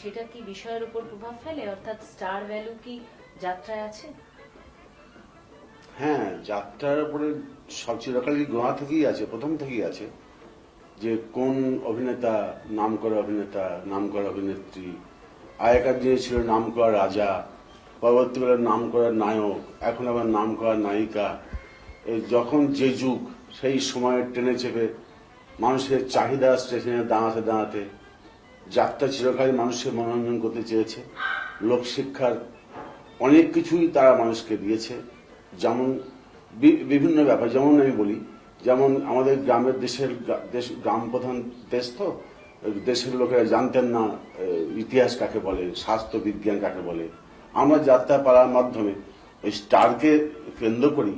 সেটা কি বিষয়ের উপর প্রভাব ফেলে? অর্থাৎ স্টার ভ্যালু কি যাত্রায় আছে? হ্যাঁ যাত্রার উপরে সব চিরকালই গোয়া থেকেই আছে, প্রথম থেকেই আছে। যে কোন অভিনেতা নাম করা অভিনেতা নাম করা অভিনেত্রী, আগেকার দিনে ছিল নাম করা রাজা, পরবর্তীকালে নাম করা নায়ক, এখন আবার নাম করা নায়িকা। এই যখন যে যুগ, সেই সময়ে টেনে চেপে মানুষের চাহিদা স্টেশনে দাঁড়াতে দাঁড়াতে যাত্রা চিরকালই মানুষকে মনোরঞ্জন করতে চেয়েছে। লোকশিক্ষার অনেক কিছুই তারা মানুষকে দিয়েছে। যেমন বিভিন্ন ব্যাপার। যেমন আমি বলি, যেমন আমাদের গ্রামের দেশের দেশ, গ্রাম প্রধান দেশ তো, দেশের লোকেরা জানতেন না ইতিহাস কাকে বলে, স্বাস্থ্য বিজ্ঞান কাকে বলে। আমরা যাত্রা পাড়ার মাধ্যমে ওই স্টারকে কেন্দ্র করি।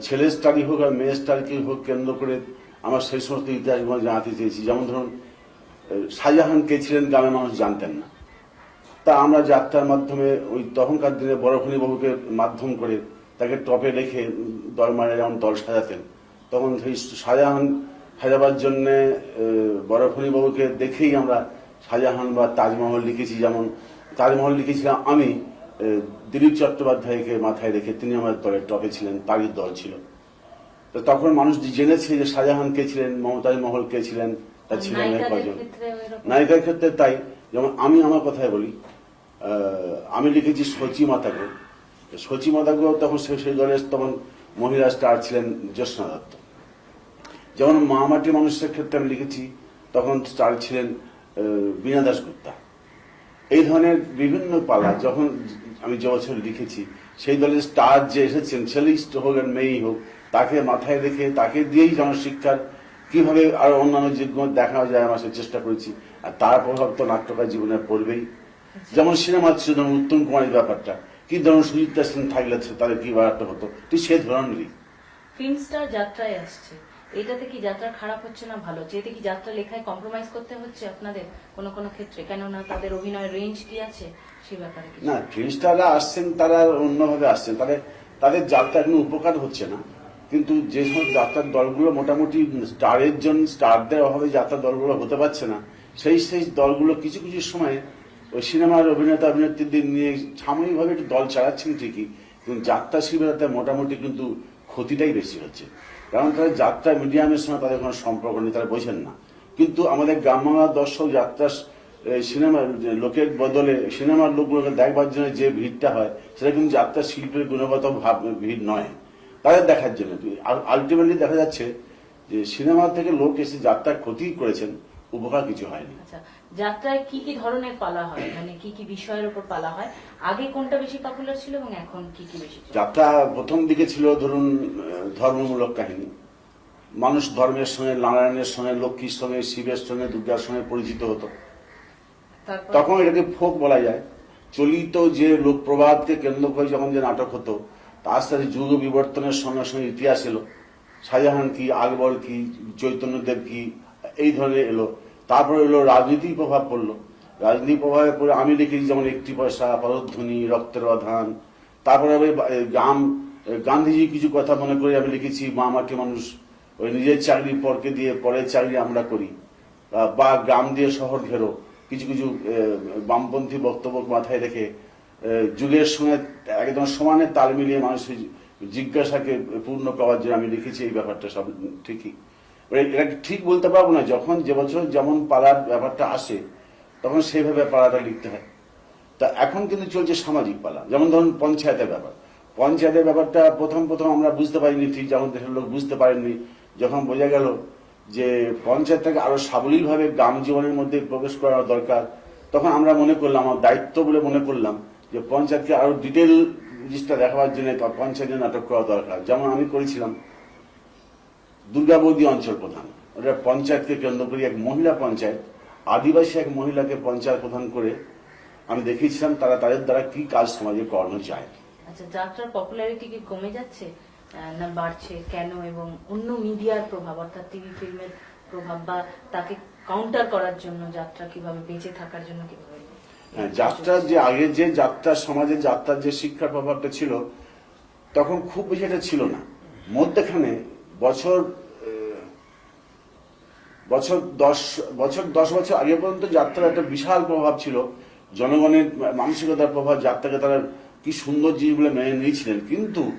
ছেলে স্টারই হোক আর মেয়ে স্টারকে হোক কেন্দ্র করে আমরা সেই সমস্ত ইতিহাসগুলো জানাতে চেয়েছি। যেমন ধরুন শাহজাহান কে ছিলেন গ্রামের মানুষ জানতেন না। তা আমরা যাত্রার মাধ্যমে ওই তখনকার দিনে বড়খনি বাবুকে মাধ্যম করে তাকে টপে রেখে দরমারে যেমন দল সাজাতেন, তখন সেই শাহজাহান সাজাবার জন্য বড়খনি বাবুকে দেখেই আমরা শাহজাহান বা তাজমহল লিখেছি। যেমন তাজমহল লিখেছিলাম আমি দিলীপ চট্টোপাধ্যায়কে মাথায় রেখে তিনি আমার দলের টপে ছিলেন, তারই দল ছিল। তো তখন মানুষ জেনেছে যে শাহজাহান কে ছিলেন, মমতাজ মহল কে ছিলেন তার ছিলেন নায়িকাদের কজন নায়িকার ক্ষেত্রে তাই যেমন আমি আমার কথায় বলি আমি লিখেছি সচি মাতাগো সচি মাতাগো তখন সেই দলের তখন মহিলা স্টার ছিলেন জ্যোৎস্না দত্ত। যেমন মামাটি মানুষের ক্ষেত্রে আমি লিখেছি তখন স্টার ছিলেন বীণা দাসগুপ্তা এই ধরনের বিভিন্ন পালা যখন আমি যে বছর লিখেছি সেই দলের স্টার যে এসেছেন ছেলেই হোক আর মেয়েই হোক তাকে মাথায় রেখে তাকে দিয়েই জনশিক্ষার কীভাবে আরও অন্যান্য যোগ্য দেখানো যায় আমরা সে চেষ্টা করেছি। আর তার প্রভাব তো নাট্যকার জীবনে পড়বেই। যেমন সিনেমা ছিল যেমন উত্তম কুমারের ব্যাপারটা। কি ধরনের সুজিতা সেন থাকলে তাদের কি ব্যাপারটা হতো? ঠিক সেই ধরনেরই। ফিল্ম স্টার যাত্রায় আসছে। এটাতে কি যাত্রা খারাপ হচ্ছে না ভালো? হচ্ছে এতে কি যাত্রা লেখায় কম্প্রোমাইজ করতে হচ্ছে আপনাদের কোনো কোনো ক্ষেত্রে? কেননা তাদের অভিনয় রেঞ্জ কি আছে সে ব্যাপারে? না ফিল্মস্টাররা আসছেন তারা অন্যভাবে আসছেন। তাদের তাদের যাত্রা কোনো উপকার হচ্ছে না। কিন্তু যে সমস্ত যাত্রার দলগুলো মোটামুটি স্টারের জন্য স্টারদের অভাবে যাত্রার দলগুলো হতে পারছে না, সেই সেই দলগুলো কিছু কিছু সময় ওই সিনেমার অভিনেতা অভিনেত্রীদের নিয়ে সাময়িকভাবে একটু দল চালাচ্ছেন ঠিকই, কিন্তু যাত্রা শিবিরতে মোটামুটি কিন্তু ক্ষতিটাই বেশি হচ্ছে। কারণ তাদের যাত্রা মিডিয়ামের সঙ্গে তাদের কোনো সম্পর্ক নেই, তারা বোঝেন না। কিন্তু আমাদের গ্রাম বাংলার দর্শক যাত্রা সিনেমার লোকের বদলে সিনেমার লোকগুলোকে দেখবার জন্য যে ভিড়টা হয়, সেটা কিন্তু যাত্রা শিল্পের গুণগত ভাব, ভিড় নয়। তাদের দেখার জন্য। আলটিমেটলি দেখা যাচ্ছে যে সিনেমা থেকে লোক এসে যাত্রা ক্ষতি করেছেন উপকার কিছু হয়নি। আচ্ছা যাত্রায় কি কি ধরনের পালা হয়? মানে কি কি বিষয়ের উপর পালা হয়? আগে কোনটা বেশি পপুলার ছিল এবং এখন কি কি বেশি যাত্রা প্রথম দিকে ছিল ধরুন ধর্মমূলক কাহিনী। মানুষ ধর্মের সঙ্গে নারায়ণের সঙ্গে লক্ষ্মীর সঙ্গে শিবের সঙ্গে দুর্গার সঙ্গে পরিচিত হতো। তখন এটাকে ফোক বলা যায়। চলিত যে লোক প্রবাদকে কেন্দ্র করে যখন যে নাটক হতো তার সাথে যুগ বিবর্তনের সঙ্গে সঙ্গে ইতিহাস এলো। শাহজাহান কি আকবর কি চৈতন্যদেব কি এই ধরনের এলো। তারপরে এলো রাজনীতি প্রভাব পড়ল। রাজনীতি প্রভাবে পড়ে আমি লিখেছি যেমন একটি পয়সা পরধ্বনি রক্তের অধান। তারপরে এ, গ্রাম গান্ধীজি কিছু কথা মনে করে আমি লিখেছি মা মাটি মানুষ ওই নিজের চাকরি পরকে দিয়ে পরের চাকরি আমরা করি। বা গ্রাম দিয়ে শহর ঘেরো। কিছু কিছু বামপন্থী বক্তব্য মাথায় রেখে যুগের সঙ্গে একদম সমানে তাল মিলিয়ে মানুষের জিজ্ঞাসাকে পূর্ণ করার জন্য আমি লিখেছি এই ব্যাপারটা সব ঠিকই। এবার এটা ঠিক বলতে পারব না? যখন যে বছর যেমন পাড়ার ব্যাপারটা আসে, তখন সেইভাবে পাড়াটা লিখতে হয়। তা এখন কিন্তু চলছে সামাজিক পালা যেমন ধরুন পঞ্চায়েতের ব্যাপার। পঞ্চায়েতের ব্যাপারটা প্রথম প্রথম আমরা বুঝতে পারিনি ঠিক, যেমন দেশের লোক বুঝতে পারেননি। যখন বোঝা গেল যে পঞ্চায়েতটাকে আরও সাবলীলভাবে গ্রাম জীবনের মধ্যে প্রবেশ করা দরকার, তখন আমরা মনে করলাম, আমার দায়িত্ব বলে মনে করলাম যে পঞ্চায়েতকে আরও ডিটেল জিনিসটা দেখাবার জন্য পঞ্চায়েতের নাটক করা দরকার। যেমন আমি করেছিলাম দুর্গাবদী অঞ্চল প্রধান। ওটা পঞ্চায়েতকে কেন্দ্র করে এক মহিলা পঞ্চায়েত, আদিবাসী এক মহিলাকে পঞ্চায়েত প্রধান করে আমি দেখিয়েছিলাম তারা তাদের দ্বারা কি কাজ সমাজে করানো যায়। আচ্ছা যাত্রার পপুলারিটি কি কমে যাচ্ছে? না বাড়ছে? কেন? এবং অন্য মিডিয়ার প্রভাব, অর্থাৎ টিভি ফিল্মের প্রভাব বা তাকে কাউন্টার করার জন্য, যাত্রা কীভাবে বেঁচে থাকার জন্য কীভাবে যাত্রার যে আগে যে যাত্রা সমাজে যাত্রার যে শিক্ষার প্রভাবটা ছিল, তখন খুব বেশি এটা ছিল না। মধ্যখানে বছর বছর দশ বছর দশ বছর আগে পর্যন্ত যাত্রার একটা বিশাল প্রভাব ছিল। জনগণের মানসিকতার প্রভাব, যাত্রাকে তারা কি সুন্দর জিনিস বলে মেনে নিয়েছিলেন। কিন্তু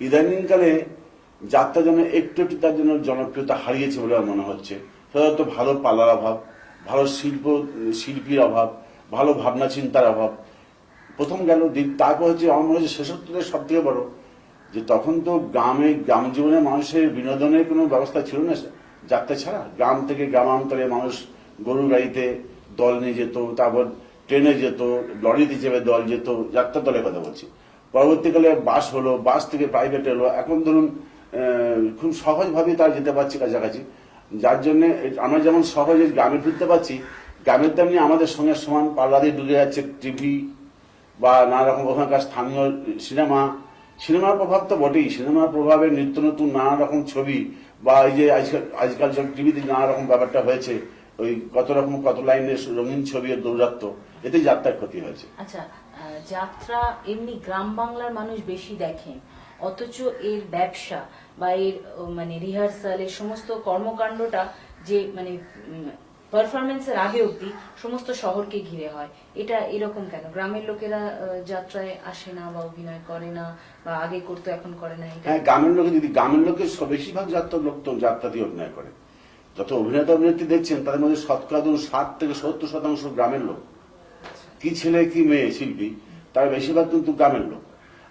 ইদানিংকালে যাত্রা যেন একটু একটু তার জন্য জনপ্রিয়তা হারিয়েছে বলে আমার মনে হচ্ছে। সাধারণত ভালো পালার অভাব, ভালো শিল্প, শিল্পীর অভাব ভালো ভাবনা, চিন্তার অভাব। প্রথম গেল দ্বি- তারপর হচ্ছে আমার হচ্ছে শেষত্বের সব থেকে বড়, যে তখন তো গ্রামে, গ্রাম জীবনে মানুষের বিনোদনের কোনো ব্যবস্থা ছিল না যাত্রা ছাড়া। গ্রাম থেকে গ্রামান্তরে মানুষ গরু গাড়িতে দল নিয়ে যেত, তারপর ট্রেনে যেত, লরিতে চেপে দল যেত, যাত্রা দলের কথা বলছি। পরবর্তীকালে বাস হলো, বাস থেকে প্রাইভেট এলো। এখন ধরুন খুব সহজভাবে তারা যেতে পারছি কাছাকাছি। যার জন্য আমরা যেমন সহজে গ্রামে ফিরতে পারছি গ্রামের তেমনি আমাদের সঙ্গে সমান পাল্লা দিয়ে ঢুকে যাচ্ছে টিভি বা নানা রকম ওখানকার স্থানীয় সিনেমা। সিনেমার প্রভাব তো বটেই। সিনেমার প্রভাবে নিত্য নতুন নানা রকম ছবি বা এই যে আজকাল আজকাল সব টিভিতে নানা রকম ব্যাপারটা হয়েছে। ওই কত রকম, কত লাইনের রঙিন ছবি দৌরাত্ম এতে যাত্রার ক্ষতি হয়েছে। আচ্ছা যাত্রা এমনি গ্রাম বাংলার মানুষ বেশি দেখেন। অথচ এর ব্যবসা বা এর মানে রিহার্সাল এর সমস্ত কর্মকাণ্ডটা যে মানে পারফরমেন্সের আগে অবধি সমস্ত শহরকে ঘিরে হয়। এটা এরকম কেন? গ্রামের লোকেরা যাত্রায় আসে না বা অভিনয় করে না বা আগে করতো এখন করে না হ্যাঁ গ্রামের লোকে যদি গ্রামের লোকের বেশিরভাগ যাত্রা লোক তো যাত্রাতেই অভিনয় করে। যত অভিনেতা অভিনেত্রী দেখছেন তাদের মধ্যে শতকরা ধরুন ষাট থেকে সত্তর শতাংশ গ্রামের লোক। কি ছেলে কি মেয়ে শিল্পী তার বেশিরভাগ কিন্তু গ্রামের লোক।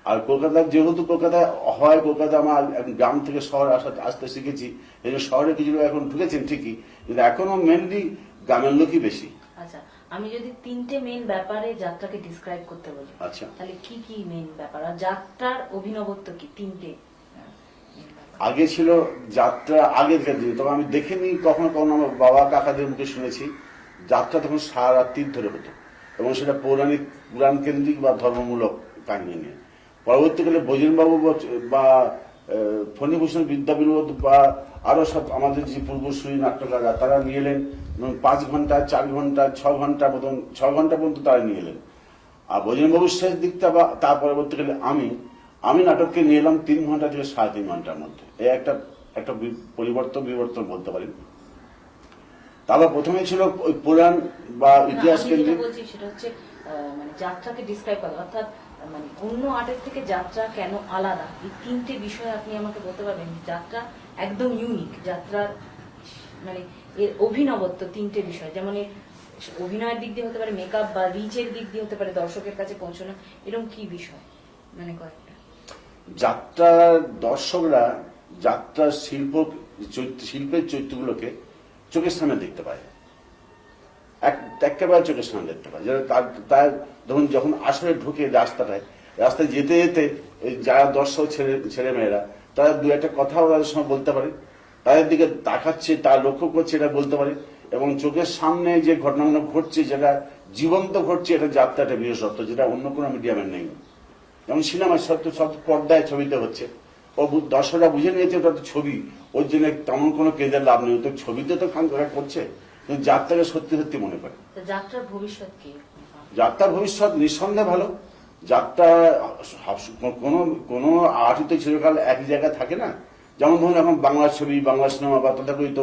আর কলকাতার যেহেতু কলকাতায় হয় কলকাতা আমার গ্রাম থেকে শহর আসা আসতে শিখেছি এই জন্য শহরে কিছু লোক এখন ঢুকেছেন ঠিকই কিন্তু এখনও মেনলি গ্রামের লোকই বেশি। আচ্ছা আমি যদি তিনটে মেন ব্যাপারে যাত্রাকে ডিসক্রাইব করতে বলি আচ্ছা। তাহলে কি কি মেন ব্যাপার? আর যাত্রার অভিনবত্ব কি? তিনটে। আগে ছিল যাত্রা আগেকার দিনে তবে আমি দেখিনি কখনো কখনো আমার বাবা কাকাদের মুখে শুনেছি যাত্রা তখন সারা রাত্রির ধরে হতো এবং সেটা পৌরাণিক পুরাণ কেন্দ্রিক বা ধর্মমূলক কাহিনী নিয়ে। পরবর্তীকালে বজরনবাবু বা- ফণীভূষণ বিদ্যাবিনোদ বা আরও সব আমাদের যে পূর্বসূরী নাট্যকাররা তারা নিয়ে এলেন। এবং পাঁচ ঘণ্টা চার ঘণ্টা ছ ঘণ্টা মতন ছ ঘণ্টা পর্যন্ত তারা নিয়ে এলেন। আর বজরনবাবুর শেষ দিকটা বা তার পরবর্তীকালে আমি আমি নাটককে নিয়ে এলাম তিন ঘণ্টা থেকে সাড়ে তিন ঘণ্টার মধ্যে। এই একটা একটা পরিবর্তন বিবর্তন বলতে পারেন তারপর প্রথমে ছিল ওই পুরাণ বা ইতিহাস কেন্দ্রিক। সেটা হচ্ছে মানে যাত্রাকে ডিসক্রাইব করা। অর্থাৎ মানে অন্য আর্টের থেকে যাত্রা কেন আলাদা? এই তিনটে বিষয় আপনি আমাকে বলতে পারবেন যাত্রা একদম ইউনিক যাত্রার মানে এর অভিনবত্ব তিনটে বিষয়। যেমন অভিনয়ের দিক দিয়ে হতে পারে মেকআপ বা রিচের দিক দিয়ে হতে পারে দর্শকের কাছে পৌঁছানো, এরকম কি বিষয়? মানে কয়েকটা। যাত্রা দর্শকরা যাত্রার শিল্প শিল্পের চরিত্রগুলোকে চোখের সামনে দেখতে পায়। একেবারে চোখের সামনে দেখতে পায় যেটা তার তার ধরুন যখন আসলে ঢুকে রাস্তাটায়, রাস্তায় যেতে যেতে এই যারা দর্শক ছেলে ছেলে মেয়েরা, তারা দু একটা কথাও তাদের সময় বলতে পারে। তাদের দিকে তাকাচ্ছে তার লক্ষ্য করছে, এটা বলতে পারে। এবং চোখের সামনে যে ঘটনাগুলো ঘটছে, যেটা জীবন্ত ঘটছে, এটা যাত্রাটা বিশেষত্ব যেটা অন্য কোনো মিডিয়ামের নেই। যেমন সিনেমায় সত্য সব পর্দায় ছবিতে হচ্ছে। ও দর্শকরা বুঝে নিয়েছে, ওটা তো ছবি। ওর জন্য তেমন কোনো কেঁদে লাভ নেই। তো ছবিতে তো খান করছে। যাত্রাকে সত্যি সত্যি মনে করে যাত্রার ভবিষ্যৎ কি? যাত্রার ভবিষ্যৎ নিঃসন্দেহে ভালো। যাত্রা কোনো কোনো আর্টিতে চিরকাল এক জায়গায় থাকে না। যেমন ধরুন এখন বাংলা ছবি বাংলা সিনেমা বা তথাকথিত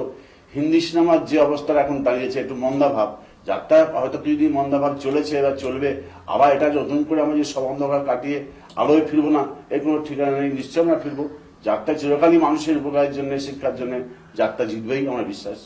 হিন্দি সিনেমার যে অবস্থা এখন দাঁড়িয়েছে একটু মন্দাভাব যাত্রা হয়তো কিছুদিন মন্দাভাব চলেছে বা চলবে আবার এটা নতুন করে আমরা যে সব অন্ধকার কাটিয়ে আলোয় ফিরবো না এর কোনো ঠিকানা নেই নিশ্চয় আমরা ফিরবো। যাত্রা চিরকালই মানুষের উপকারের জন্য শিক্ষার জন্য যাত্রা জিতবেই আমার বিশ্বাস।